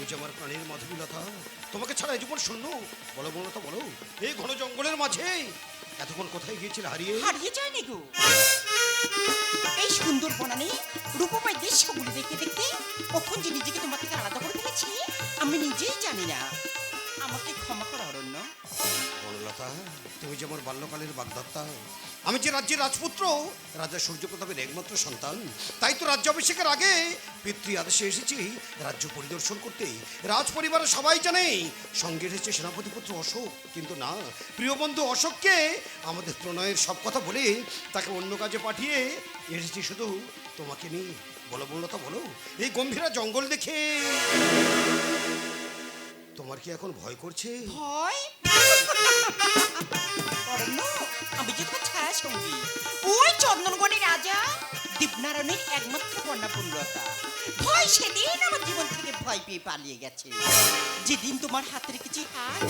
তুমি যে আমার প্রাণের মাধবীলতা, তোমাকে ছাড়া জীবন শূন্য। বলো বলতা বলো এই ঘন জঙ্গলের মাঝে এতক্ষণ কোথায় গিয়েছিল হারিয়ে? হারিয়ে যায়নি গো। এই সুন্দর বনানে রূপময় দৃশ্যগুলো দেখতে দেখতে কখন যে নিজেকে তোমার থেকে আলাদা করে ফেলেছি, আমি নিজেই জানি না। আমাকে ক্ষমা করো, অরণ্য। বনলতা তুমি যে আমার বাল্যকালের বাগদত্তা। আমি যে রাজ্যের রাজপুত্র, রাজা সূর্যপ্রতাপের একমাত্র সন্তান, তাই তো রাজ্যাভিষেকের আগে পিতৃ আদেশে এসেছি রাজ্য পরিদর্শন করতে। রাজ পরিবারের সবাই জানে, সঙ্গে এসেছে সেনাপতি পুত্র অশোক। কিন্তু না, প্রিয় বন্ধু অশোককে আমাদের প্রণয়ের সব কথা বলে তাকে অন্য কাজে পাঠিয়ে এসেছি শুধু তোমাকে নিয়ে। বলো বনলতা বলো, এই গম্ভীরা জঙ্গল দেখে। তোমার কি এখন ভয় করছে? ভয়? আমি যে তোমার ছায়া সঙ্গী। ওই রাজা দীপনারায়ণের একমাত্র ভয় সেদিন আমার জীবন থেকে ভয় পেয়ে পালিয়ে গেছে। যেদিন তোমার হাতে রেখেছি হাত,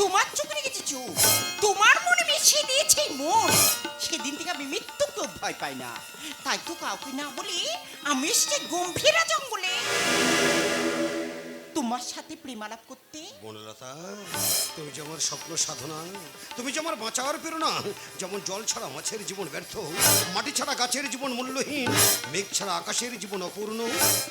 তোমার চোখে রেখেছি চোখ, তোমার মনে মিশিয়ে দিয়েছে মন, সেদিন থেকে আমি মৃত্যুকেও ভয় পাই না। তাই তো কাউকে না বলে আমি এসেছি গম্ভীরা জঙ্গলে। তোমার সাথে প্রেমালাপ করতে? বনলতা তুমি যে আমার স্বপ্ন সাধনা তুমি যে আমার বাঁচার প্রেরণা যেমন জল ছাড়া মাছের জীবন ব্যর্থ মাটি ছাড়া গাছের জীবন মূল্যহীন মেঘ ছাড়া আকাশের জীবন অপূর্ণ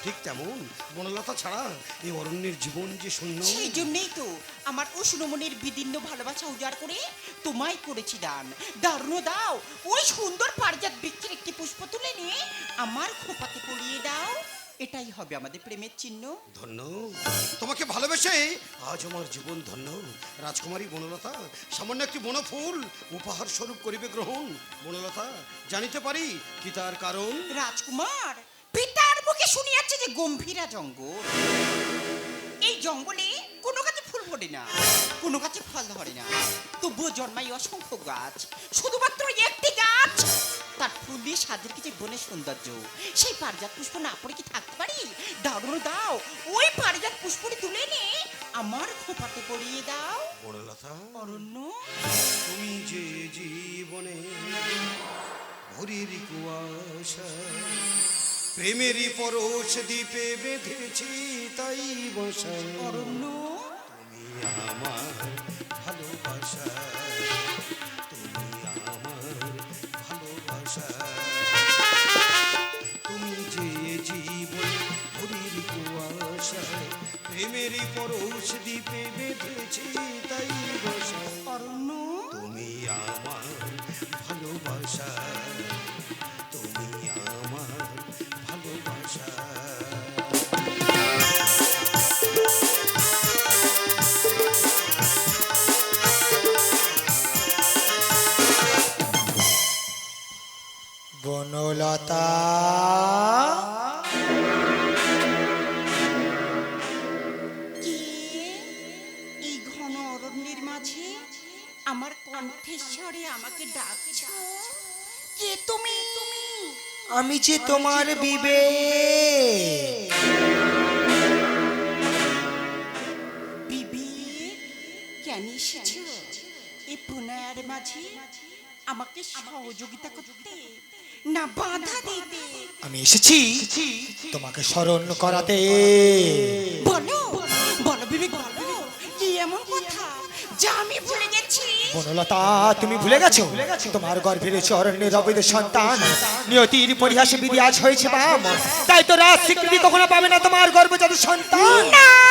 ঠিক তেমন বনলতা ছাড়া এই অরণ্যের জীবন যে শূন্য। সেই জন্যই তো আমার উষ্ণ মনের বিদীর্ণ ভালোবাসা উজাড় করে তোমায় করেছি দান। দারুণ দাও ওই সুন্দর পারিজাত বৃক্ষের একটি পুষ্প তুলে নিয়ে আমার খোপাতে পরিয়ে দাও। এটাই হবে আমাদের প্রেমের চিহ্ন। ধন্য। তোমাকে ভালোবেসে আজ আমার জীবন ধন্য। রাজকুমারী বনলতা সামান্য একটি বনফুল উপহার স্বরূপ করিবে গ্রহণ। বনলতা জানিতে পারি কি তার কারণ? রাজকুমার পিতার মুখে শুনিয়াছে যে গম্ভীরা জঙ্গল। এই জঙ্গলে কোনো গাছে ফুল ফোটে না কোনো গাছে ফল ধরে না। তবুও জন্মাই অসংখ্য গাছ শুধুমাত্র একটি গাছ তার ফুল দিয়ে সাজের কিছু বনের সৌন্দর্য। সেই পারিজাত পুষ্প না পড়ে কি থাকতে পারি? দারুণ দাও ওই পারিজাত পুষ্পটি তুলে নে আমার খোপাতে পরিয়ে দাও। বনলতা। অরণ্য। তুমি যে জীবনে ভরির কুয়াশা প্রেমেরই পরশ দ্বীপে বেঁধেছি তাই বসা। অরণ্য। তুমি আমার ভালোবাসা। প্রেমেরই পরশ দ্বীপে বেঁধেছি তাই বসা। অরণ্য? তুমি আমার ভালোবাসা। তুমি আমার ভালোবাসা। বনলতা আমি যে তোমার বিবেক। বিবেক? কেন এসেছ এই প্রণয়ের মাঝে আমাকে সহযোগিতা করতে না বাধা দিতে আমি এসেছি তোমাকে স্মরণ করাতে। বলো বলো বিবেক বলো। কি এমন কথা? যা আমি ভুলে গেছি। তুমি ভুলে গেছো? তোমার গর্ভের চরণে রবির সন্তান। নিয়তির পরিহাসে বিধি আজ হয়েছে বাম। তাই তো রাজ স্বীকৃতি কখনো পাবে না তোমার গর্ভজাত সন্তান। তুমি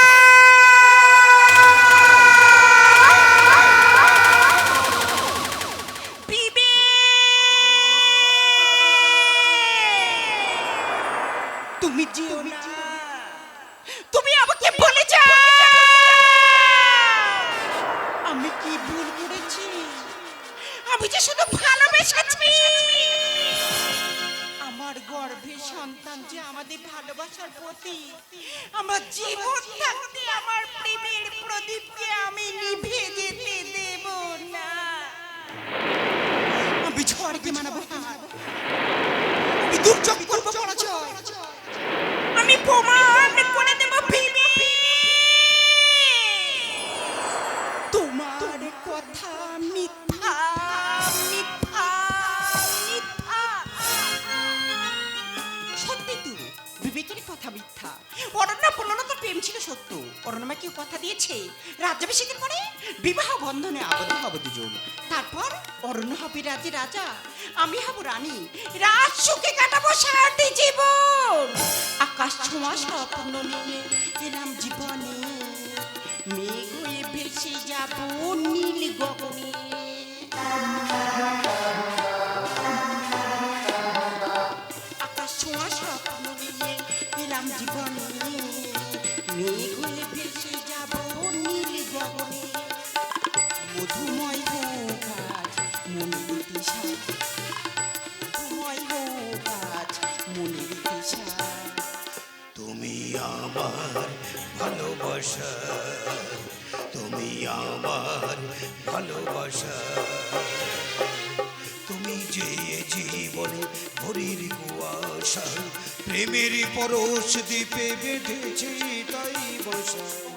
রাজে, আমি হব রানী। রাজ সুখে কাটাবো সারাটি জীবন। আকাশ ছোঁয়া স্বপ্ন নিয়ে এলাম জীবনে। মেঘ হয়ে ভেসে যাব নীল গগনে। ভালোবাসা। তুমি যে জীবনে ভরির কুয়াশা প্রেমের পরশ দ্বীপে বেঁধেছি তাই বসা।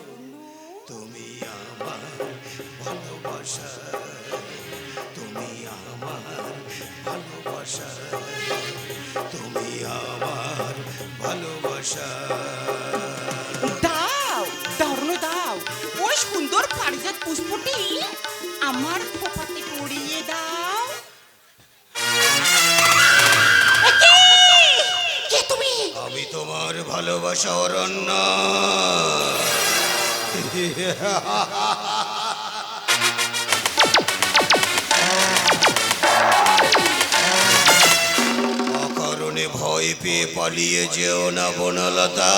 অকারণে ভয় পেয়ে পালিয়ে যেও না বনলতা।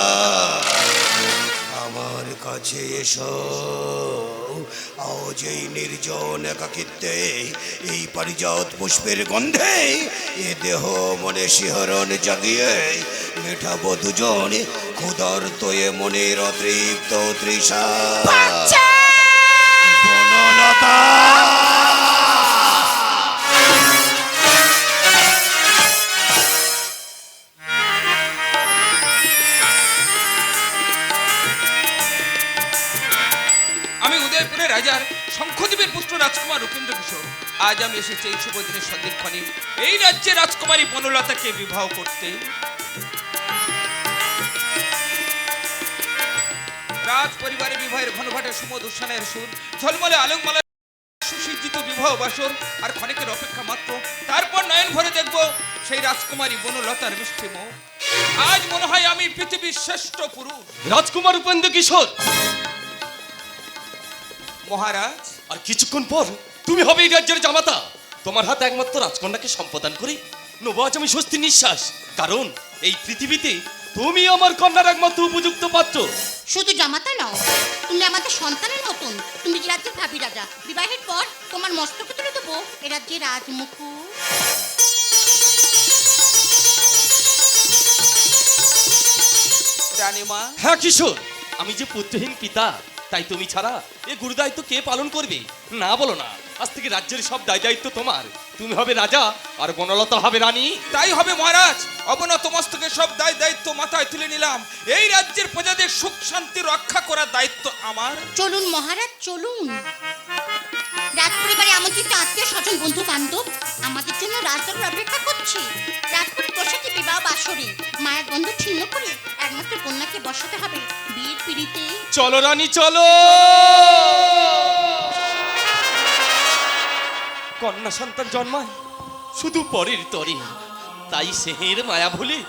আমার কাছে এসো। আজ এই নির্জন একাকিত্বে এই পারিজাত পুষ্পের গন্ধে এ দেহ মনে শিহরণ জাগিয়ে মেঠাবো দুজন ক্ষুধার তোয়ে মনের অতৃপ্ত তৃষা। রাজকুমার রূপেন্দ্র কিশোর। আজ আমি এসেছি এই শুভ দিনের সন্দেক্ষণে এই রাজ্যের রাজকুমারী বনলতাকে বিবাহ করতে। রাজ পরিবারের বিবাহের ঘনঘাটের সুমদ সুর। ঝলমলে আলংমালা সুসজ্জিত বিবাহ বাসর। আর ক্ষণিকের অপেক্ষা মাত্র। তারপর নয়ন ভরে দেখব সেই রাজকুমারী বনলতার মিষ্টি মুখ। আজ মনে হয় আমি পৃথিবীর শ্রেষ্ঠ পুরুষ। রাজকুমার উপেন্দ্র কিশোর। মহারাজ আর কিছুক্ষণ পর তুমি হবে এই রাজ্যের জামাতা। তোমার হাতে একমাত্র রাজকন্যাকে সম্পাদন করি। নেব আজ আমি স্বস্তি নিঃশ্বাস। কারণ এই পৃথিবীতে তুমি আমার কন্যার একমাত্র উপযুক্ত পাত্র। শুধু জামাতা নাও তুমি আমাদের সন্তানের মতন। তুমি যে রাজ্যের ভাবি রাজা বিবাহের পর তোমার মস্তকে তুলে দেবো এ রাজ্যের রাজমুকুট। রানীমা। হ্যাঁ কিশোর আমি যে পুত্রহীন পিতা তাই তুমি ছাড়া এ গুরু দায়িত্ব কে পালন করবে? না বলো না আজ থেকে রাজ্যের সব দায় দায়িত্ব তোমার। তুমি হবে রাজা আর বনলতা হবে রানী। তাই হবে মহারাজ অবনত মস্তকে সব দায় দায়িত্ব মাথায় তুলে নিলাম। এই রাজ্যের প্রজাদের সুখ শান্তি রক্ষা করার দায়িত্ব আমার। চলুন মহারাজ চলুন। রাজ পরিবারে আমন্ত্রিত আত্মীয় স্বজন বন্ধু বান্ধব আমাদের জন্য রাজদরবার অপেক্ষা রাজপুরী বসাতে বিবাহ বাসরে মায়ের ছিন্ন করে একমাত্র কন্যাকে বসাতে হবে। বিয়ের পিড়িতে চলো রানী, চলো! কন্যা সন্তান জন্মায়। শুধু পরের তরে। তাই সেহের মায়া ভুলে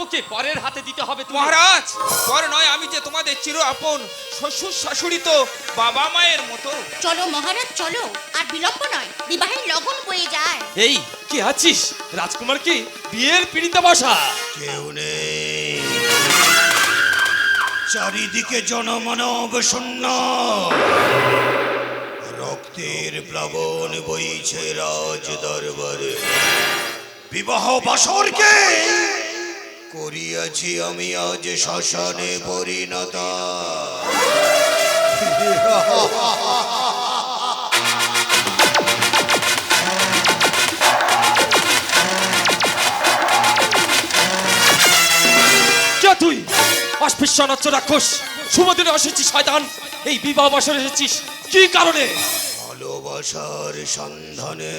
ওকে পরের হাতে দিতে হবে মহারাজ পর নয় আমি যে তোমাদের চির আপন শ্বশুর শাশুড়ি তো বাবা মায়ের মতো। চলো মহারাজ চলো। আর বিলম্ব নয় বিবাহের লগন বয়ে যায়। এই কে আছিস? রাজকুমার কি বিয়ের পিড়িতে বসা? কেউ নেই। চারিদিকে জনমানব শূন্য। রক্তের প্লাবন বইছে রাজ দরবারে। বিবাহ বাসরকে করিয়াছি আমি আজ শ্মশানে পরিণত। তুই অস্পৃশ্যনাচ্ছ রাক্ষস শুভদিনে এসেছিস শয়তান এই বিবাহ বাসরে এসেছিস। কি কারণে? ভালোবাসার সন্ধানে।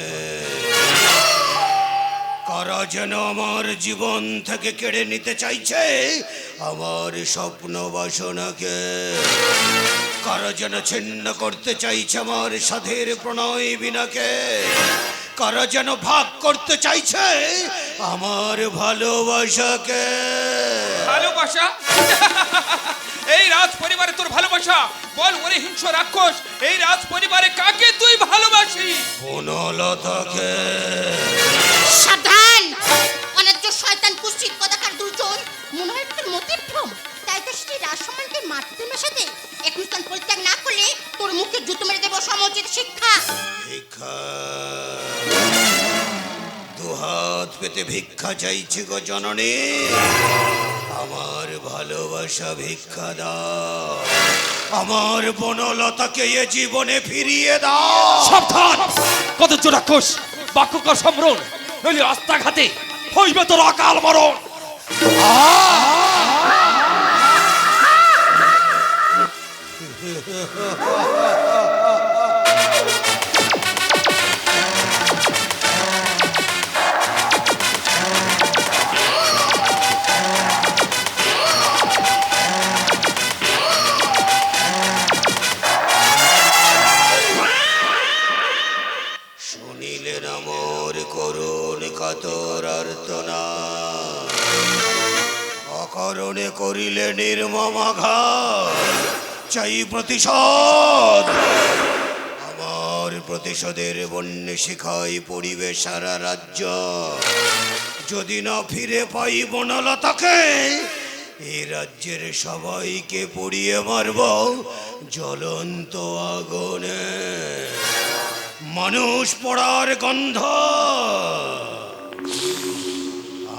কারা যেন আমার জীবন থেকে কেড়ে নিতে চাইছে আমার স্বপ্ন বাসনাকে। কারা যেন ছিন্ন করতে চাইছে আমার সাধের প্রণয় বিনাকে কারা যেন ভাগ করতে চাইছে আমার ভালোবাসাকে। ভালোবাসা? এই রাজ পরিবারে তোর ভালোবাসা? বল ওরে হিংস রাক্ষস এই রাজ পরিবারে কাকে তুই ভালোবাসি বনলতাকে সাবধান ভিক্ষা চাইছি গো জননী। আমার ভালোবাসা ভিক্ষা দাও। আমার বনলতাকে এ জীবনে ফিরিয়ে দাও। সাবধান! কত রাক্ষস বাক্যকর সম্রণ নইলে রাস্তাঘাটে হইবে তোর অকাল মরণ। শুনিলেন নির্মমাঘাত চাই প্রতিশোধ। আমার প্রতিশোধের বন্য শিখাই পড়িবে সারা রাজ্য। যদি না ফিরে পাই বনলতাকে এই রাজ্যের সবাইকে পড়িয়ে মারব জ্বলন্ত আগুনে। মানুষ পড়ার গন্ধ।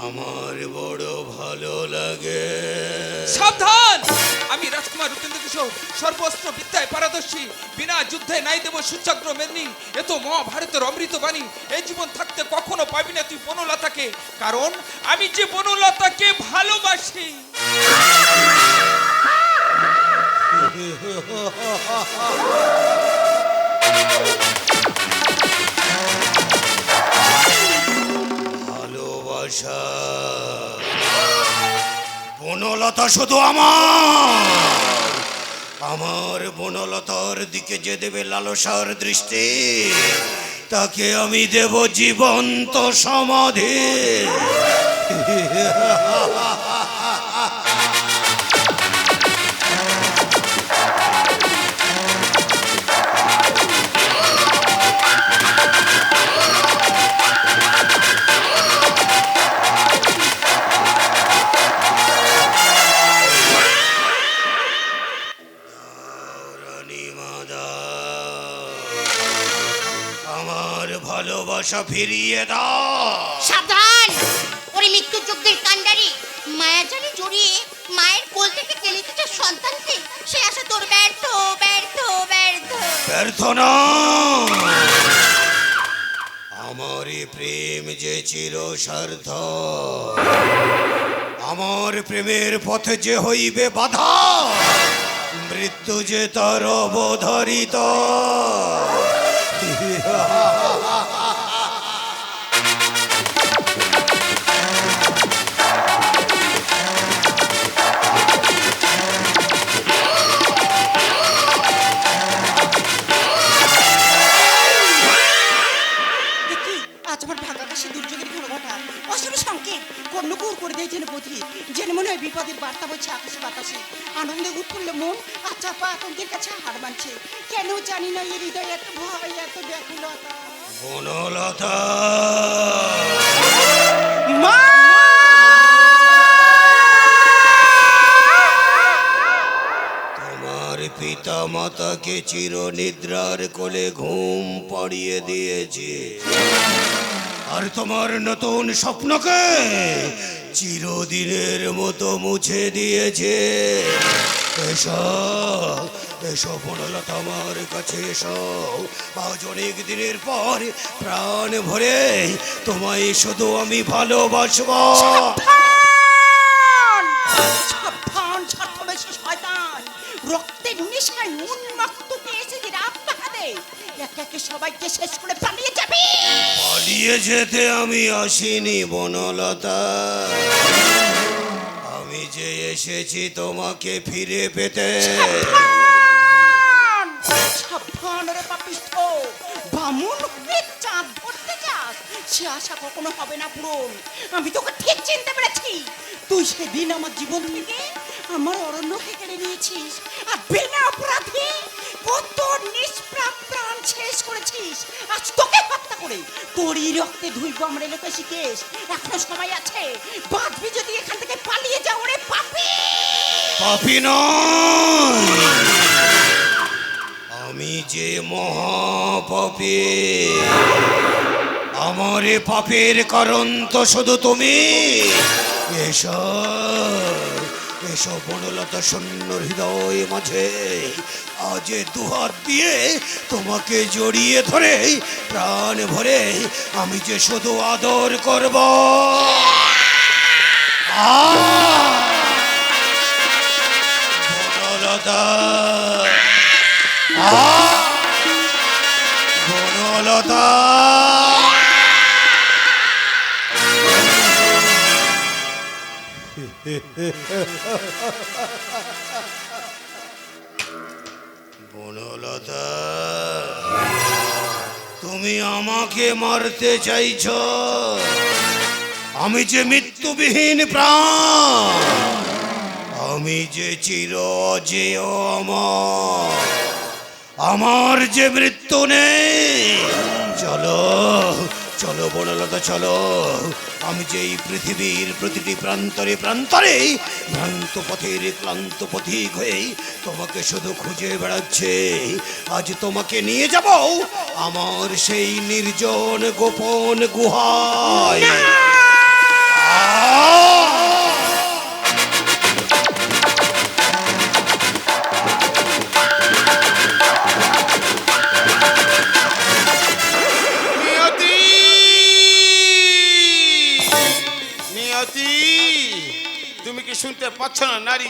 আমার বড় ভালো লাগে। সাবধান! আমি রাজকুমার রূপেন্দ্র কিশোর, সর্বস্ত্র বিদ্যায় পারদর্শী। বিনা যুদ্ধে নাই দেব সূচাগ্র মেদিনী এত মহাভারতের অমৃত বাণী এই জীবন থাকতে কখনো পাবি না তুই বনলতাকে। কারণ আমি যে বনলতাকে ভালোবাসা। বনলতা শুধু আমার। আমার বনলতার দিকে যে দেবে লালসার দৃষ্টি, তাকে আমি দেব জীবন্ত সমাধি। মাদা আমার ভালোবাসা ফিরিয়ে দাও। সাবধান! ওরে মৃত্যু যুদ্ধের কাণ্ডারি মায়াজালে জড়িয়ে মায়ের কোল থেকে টেনে দিতে সন্তানকে সে আশা তোর ব্যর্থ ব্যর্থ ব্যর্থ। ব্যর্থ না। আমার প্রেম যে চির সার্থ আমার প্রেমের পথে যে হইবে বাধা মৃত্যু যে তার বিপদের বার্তা বলছে আকাশে বাতাসে। আনন্দে উৎফুল্ল মন আচ্ছা পা আতঙ্কের কাছে হার মানছে? কেন জানি না এই হৃদয় এত ভয় এত ব্যাকুলতা। বনলতা। মা! তোমার পিতা মাতাকে চির নিদ্রার কোলে ঘুম পাড়িয়ে দিয়েছে। আর তোমার নতুন স্বপ্নকে চিরদিনের মতো মুছে দিয়েছে। এসো এসো বনলতা আমার কাছে এসো। আজ অনেক দিনের পর প্রাণ ভরে তোমায় শুধু আমি ভালোবাসবো। একে সবাইকে শেষ করে পালিয়ে যাবে। পালিয়ে যেতে আমি আসিনি বনলতা। আমি যে এসেছি তোমাকে ফিরে পেতে। সাবধান! রে পাপিষ্ঠ। বামুন হয়ে চাঁদ ধরতে যাস। সে আশা কখনো হবে না পূরণ। আমি তোকে ঠিক চিনতে পেরেছি। তুই সেদিন আমার জীবন থেকে আমার অরণ্যকে কেড়ে নিয়েছিস। আর বিনা অপরাধে কত নিষ্প্রাণ প্রাণ শেষ করেছিস। আজ তোকে হত্যা করে রক্তে ধুইব এখনও সময় আছে। যদি এখান থেকে পালিয়ে যাও রে পাপি। পাপি আমি যে মহাপাপী, আমার পাপের কারণ তো শুধু তুমি। এসব হৃদয় মাঝে। দিয়ে তোমাকে জড়িয়ে ধরে প্রাণ ভরে আমি যে শুধু আদর করব। বনলতা বনলতা। বনলতা তুমি আমাকে মারতে চাইছ। আমি যে মৃত্যুবিহীন প্রাণ, আমি যে চির অজেয় আমার আমার যে মৃত্যু নেই। চলো চলো বনলতা চলো। আমি যে এই পৃথিবীর প্রতিটি প্রান্তরে প্রান্তরে ভ্রান্ত পথের ক্লান্ত পথিক হয়ে তোমাকে শুধু খুঁজে বেড়াচ্ছে। আজ তোমাকে নিয়ে যাব আমার সেই নির্জন গোপন গুহায়। নারী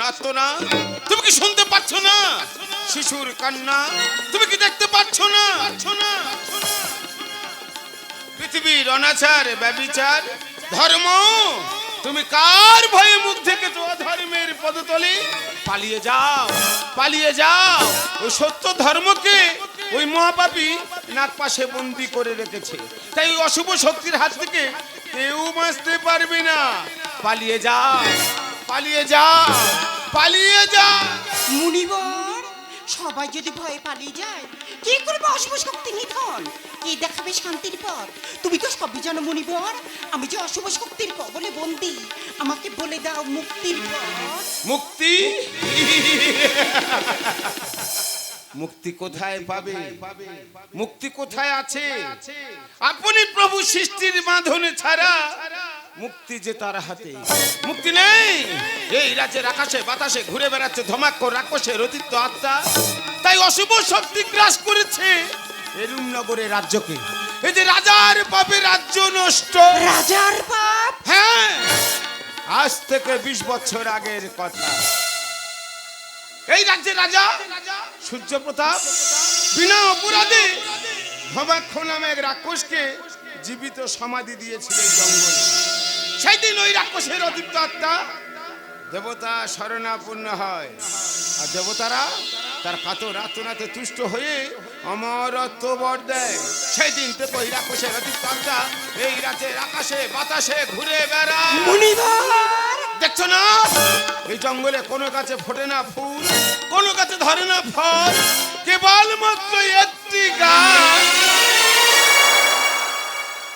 নাচতো না। তুমি কি শুনতে পাচ্ছ না? শিশুর কান্না, তুমি কি দেখতে পাচ্ছ না? পৃথিবীর অনাচার, ব্যবিচার, ধর্ম, তুমি কার ভয়ে মুখ থেকে তো ধর্মের পদতলে? পালিয়ে যাও পালিয়ে যাও। ওই সত্য ধর্মকে ওই মহাপাপী নাক পাশে বন্দি করে রেখেছে। তাই ওই অশুভ শক্তির হাত থেকে কেউ বাঁচতে পারবে না। পালিয়ে যাও। পালিয়ে যা পালিয়ে যা। মুনিবর সবাই যদি ভয়ে পালিয়ে যায় কি করবে অশুভ শক্তি নিধন? কে দেখাবে শান্তির পর তুমি তো সবই জানো মুনিবর আমি যে অশুভ শক্তির কবলে বন্দি আমাকে বলে দাও মুক্তির পথ। মুক্তি? মুক্তি কোথায় পাবে? মুক্তি কোথায় আছে? আপনি প্রভু সৃষ্টির বাঁধনে ছাড়া মুক্তি যে তার হাতে। মুক্তি নেই। এই রাজ্যের আকাশে বাতাসে ঘুরে বেড়াচ্ছে ধমাক্য রাক্ষসের অতীত আত্মা। তাই অশুভ শক্তি গ্রাস করেছে এরুম নগরের রাজ্যকে। এই যে রাজার পাপে রাজ্য নষ্ট। রাজার বাপ হ্যাঁ। আজ থেকে বিশ বছর আগের কথা। এই রাজ্যের রাজা সূর্য প্রতাপ বিনা অপরাধে ভবাক্ষ নামে এক রাক্ষসকে জীবিত সমাধি দিয়েছিল এই জঙ্গলে। সেই দিন ওই রাক্ষসের অদীপ্ত আত্মা দেবতা শরণাপূর্ণ হয়। আর দেবতারা তার কাতর আত্মনাতে তুষ্ট হয়ে অমরত্ব বর দেয়। সেই দিন থেকে ওই রাক্ষসের অদীপ্ত আত্মা এই রাজ্যের আকাশে বাতাসে ঘুরে বেড়ায়। দেখছ না? এই জঙ্গলে কোনো গাছে ফোটে না ফুল। কোনো গাছে ধরে না ফল। কেবল মাত্র একটি গাছ।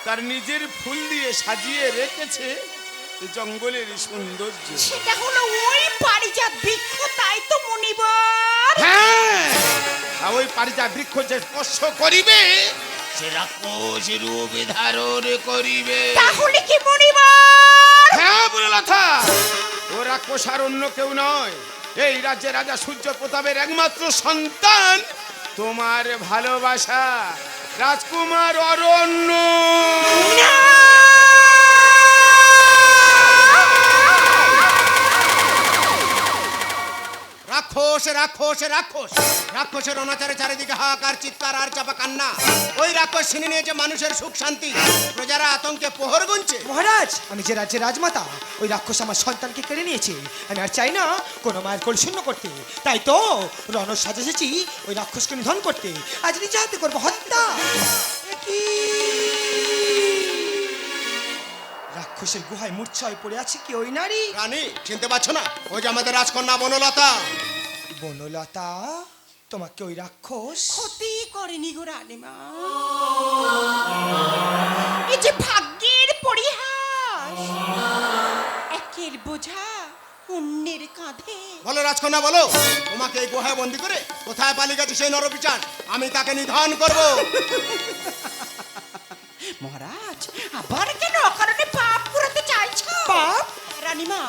তার নিজের ফুল দিয়ে সাজিয়ে রেখেছে জঙ্গলের সৌন্দর্য। সেটা হলো ওই পারিজাত বৃক্ষ তাই তো মুনিবর হ্যাঁ ওই পারিজা বৃক্ষ যে স্পর্শ করিবে সে রাক্ষস রূপে ধারণ করিবে। তাহলে কি মুনিবর হ্যাঁ বলে লতা ও রাক্ষস আর অন্য কেউ নয়। এই রাজ্যে রাজা সূর্য প্রতাপের একমাত্র সন্তান তোমার ভালোবাসা রাজকুমার অরণ্য। রাক্ষস রাক্ষস রাক্ষস। রাক্ষস রাক্ষসের অনাচারে চারিদিকে হাহাকার চিৎকার আর চাপা কান্না। ওই রাক্ষস ছিনে নিয়েছে মানুষের সুখ শান্তি প্রজারা আতঙ্কে পোহর গুনছে। মহারাজ আমি যে রাজ্যের রাজমাতা ওই রাক্ষস আমার সন্তানকে কেড়ে নিয়েছে। আমি আর চাই না কোনো মায়ের কোল শূন্য করতে। তাই তো রণ সাজেছি ওই রাক্ষসকে নিধন করতে। আজ নিজে হাতে করব হত্যা। রাক্ষসের গুহায় মূর্ছায় পড়ে আছে কি ওই নারী? রানী চিনতে পারছ না? ওই যে আমাদের রাজকন্যা বনলতা। বনলতা তোমাকে ওই রাক্ষস ক্ষতি করেনি গো রানীমা। এই যে ভাগ্যের পরিহাস একের বোঝা অন্যের কাঁধে। বলো রাজকন্যা বলো। তোমাকে এই গুহায় বন্দি করে কোথায় পালিয়ে গেছে সেই নরপিচার আমি তাকে নিধন করব। মহারাজ আবার কেন অকারণে পাপ করতে চাইছো? পাপ? রানীমা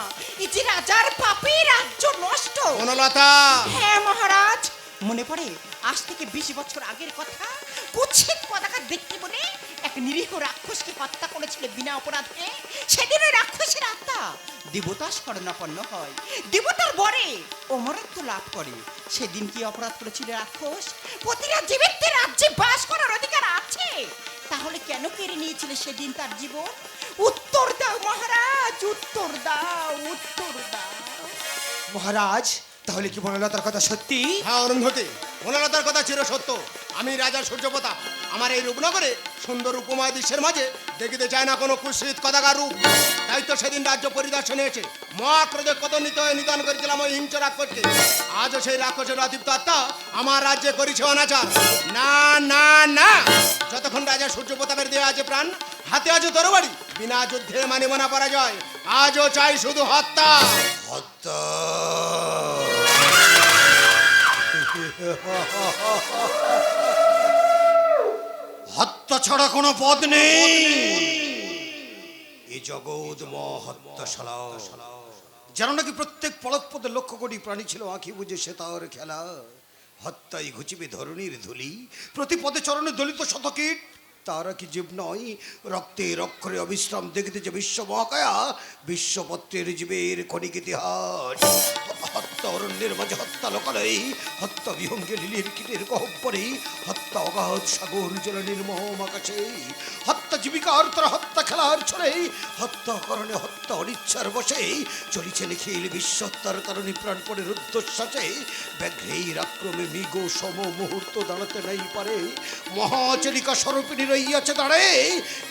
এই যে রাজার পাপে রাজ্য নষ্ট। বনলতা। হ্যাঁ মহারাজ মনে পড়ে আজ থেকে বিশ বছর আগের কথা? কুচ্ছিত পতাকা দেখতে বলে এক নিরীহ রাক্ষসকে হত্যা করেছিল বিনা অপরাধে। সেদিন ওই রাক্ষসের আত্মা দেবতা স্মরণাপন্ন হয়। দেবতার বরে অমরত্ব লাভ করে। সেদিন কি অপরাধ করেছিল রাক্ষস? প্রতিটা জীবিতের রাজ্যে বাস করার অধিকার আছে? তাহলে কেন কেড়ে নিয়েছিলে সেদিন তার জীবন? উত্তর দাও মহারাজ, উত্তর দাও উত্তর দাও। মহারাজ তাহলে কি বনলতার কথা সত্যি? হ্যাঁ অরুন্ধতী বনলতার কথা চির সত্য। আমি রাজা সূর্যপ্রতাপ। আমার এই রূপনগরে সুন্দর উপময় দৃশ্যের মাঝে দেখিতে চায় না কোনো কুৎসিত কদাকার রূপ। তাই তো সেদিন রাজ্য পরিদর্শনে এসে মহাক্রোধে কত নিত হয়ে নিধন করেছিলাম ওই হিংস রাক্ষসকে। আজও সেই রাক্ষসের অতিপ্ত আত্মা আমার রাজ্যে করেছে অনাচার। না না না! যতক্ষণ রাজা সূর্যপ্রতাপের দেহে আছে প্রাণ হাতে আছে তরবারি বিনা যুদ্ধে মানিব না পরাজয়। আজও চাই শুধু হত্যা। হত্যা? হত্যা ছাড়া কোনো পথ নেই। এই জগৎ মহত্যাশালা। যেন নাকি প্রত্যেক পদে লক্ষ কোটি প্রাণী ছিল আঁখি বুঝে সে তার খেলা। হত্যাই ঘুচিবে ধরণীর ধুলি প্রতি পদে চরণে দলিত শতকীট। তারা কি জীব নয়, রক্তে রক্ষরে অবিশ্রাম দেখিতে যে বিশ্ব মহাকায়া বিশ্বপত্রের জীবের ক্ষণিক ইতিহাস। হত্যা অরণ্যের মাঝে হত্যা লোকালয়, হত্যা বিহঙ্গে লিলির কীটের গহ্বরে হত্যা অগাধ সাগর জল নির্মম আকাশে। হত্যা জীবিকার তোর হত্যা খেলার ছড়ে হত্যা করণে হত্যা অনিচ্ছার বসে। চলিছে নিখিল বিশ্বত্তার কারণে প্রাণপণের রুদ্ধশ্বাসে ব্যাঘ্রের আক্রমে মৃগ সম মুহূর্ত দাঁড়াতে নাই পারে। মহাচলিকা স্বরূপিণী রইয়াছে দাঁড়ে।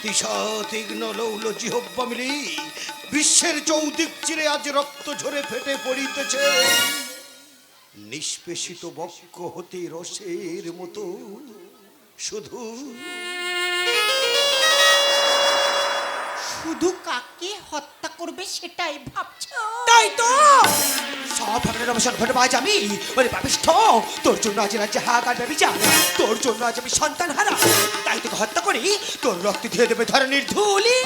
তিসা তীক্ষ্ণ লৌল জিহব্বা মিলি বিশ্বের চৌদিক চিরে আজ রক্ত ঝরে ফেটে পড়িতেছে। নিষ্পেষিত বক্ষ হতে রসের মতো শুধু শুধু কাকে হত্যা করবে সেটাই ভাবছ? তাই তো। সব ভাবনার অবসান ঘটবে আজ আমি ওরে পাপিষ্ঠ তোর জন্য আজ রাজ্যে হাহাকার ব্যবচার তোর জন্য আজ আমি সন্তান হারা। তাই তোকে হত্যা করি তোর রক্ত ধুয়ে দেবে ধরনের ধুলি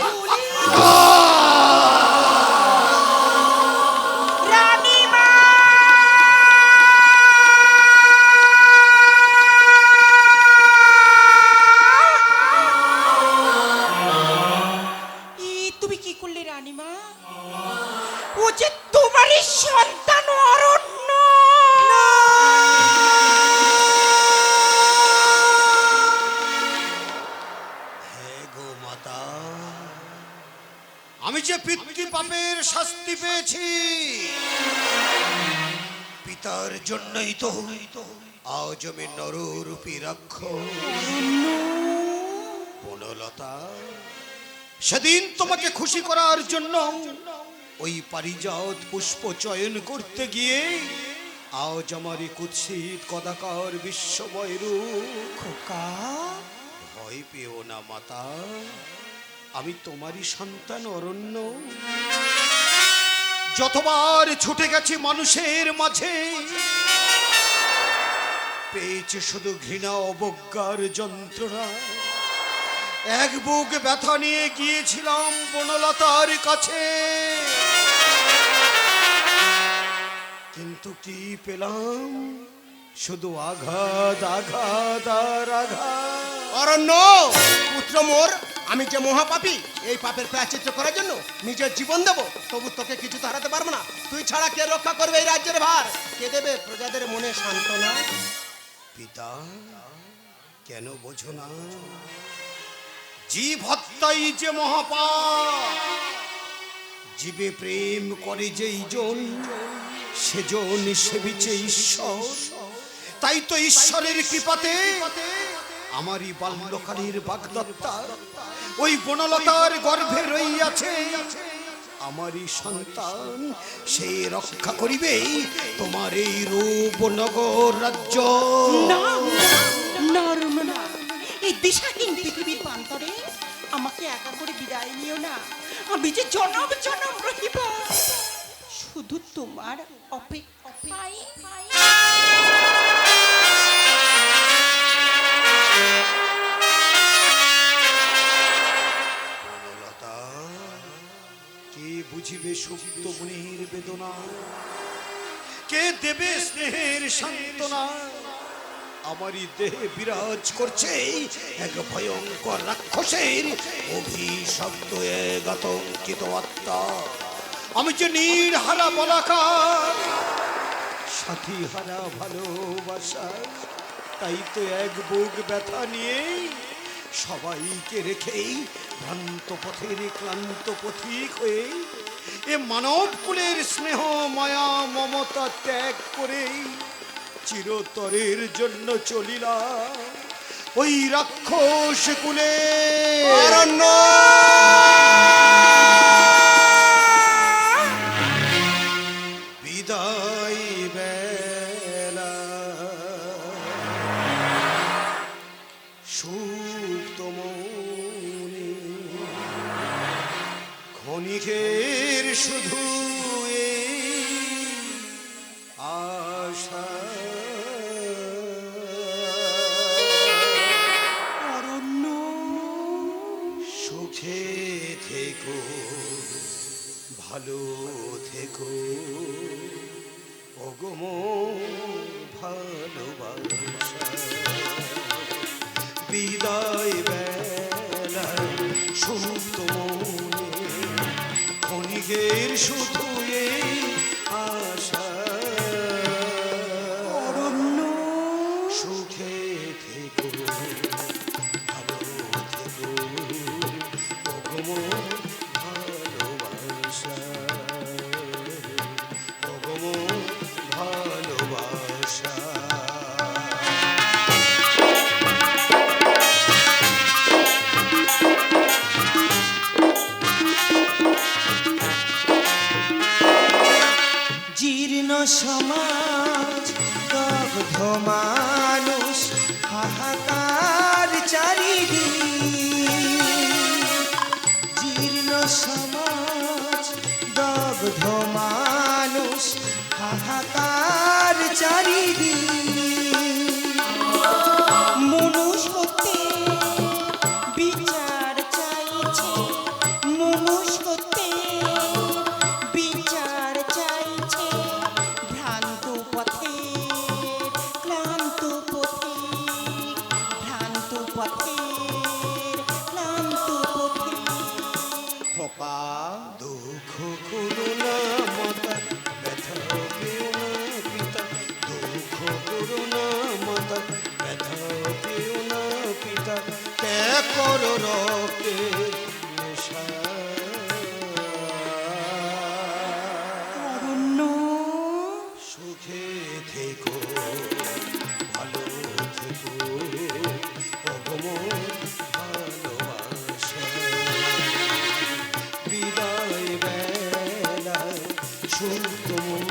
আজ আমি নররূপী রাক্ষ বনলতা সেদিন তোমাকে খুশি করার জন্য ওই পারিজাত পুষ্প চয়ন করতে গিয়ে আজ আমার এই কুৎসিত কদাকার বিশ্বময় খোকা। ভয় পেও না মাতা আমি তোমারই সন্তান অরণ্য। যতবার ছুটে গেছি মানুষের মাঝে পেয়েছে শুধু ঘৃণা অবজ্ঞার যন্ত্রণা। এক বুক ব্যথা নিয়ে গিয়েছিলাম বনলতার কাছে। কিন্তু কি পেলাম? শুধু আঘাত আঘাত আর আঘাত। অরণ্য, পুত্র মোর, আমি যে মহাপাপী, এই পাপের প্রায়চিত্র করার জন্য নিজের জীবন দেবো, তবু তোকে কিছু তো হারাতে পারব না। তুই ছাড়া কে রক্ষা করবে এই রাজ্যের ভার? কে দেবে প্রজাদের মনে সান্ত্বনা? পিতা, কেন বোঝো না? জীব হত্যাই যে মহাপাপ, জীবে প্রেম করে যেই জন সেজন সেবিছে ঈশ্বর। তাই তো ঈশ্বরের কৃপাতে আমারই বাল্যকালীর বাগদত্তা, ওই বনলতার গর্ভে রইয়াছে। আমারই সন্তান সে রক্ষা করিবে। তোমার এই রূপনগর রাজ্য। না না না এই দিশাহীন পৃথিবীর প্রান্তরে আমাকে একা করে বিদায় নিও না। আমি যে জনম জনম রহিব। শুধু তোমার অপেক্ষায় বুঝিবে সুপ্ত মনের বেদনা। কে দেবে স্নেহের সান্ত্বনা? আমারই দেহে বিরাজ করছে এক ভয়ঙ্কর রাক্ষসের অভিশব্দ এক আতঙ্কিত আত্মা। আমি যে নীর হারা বলাকার সাথী হারা ভালোবাসা তাই তো এক বুক ব্যথা নিয়ে সবাইকে রেখেই ভ্রান্ত পথের ক্লান্ত পথিক হয়ে এ মানব কুলের স্নেহ মায়া মমতা ত্যাগ করে চিরতরের জন্য চলিলা ওই রাক্ষস কুলে। অরণ্য! বিদায় বেলায় শুধু মনে ক্ষণিকের শুধু বেলায় সুপ্ত মনে ক্ষণিকের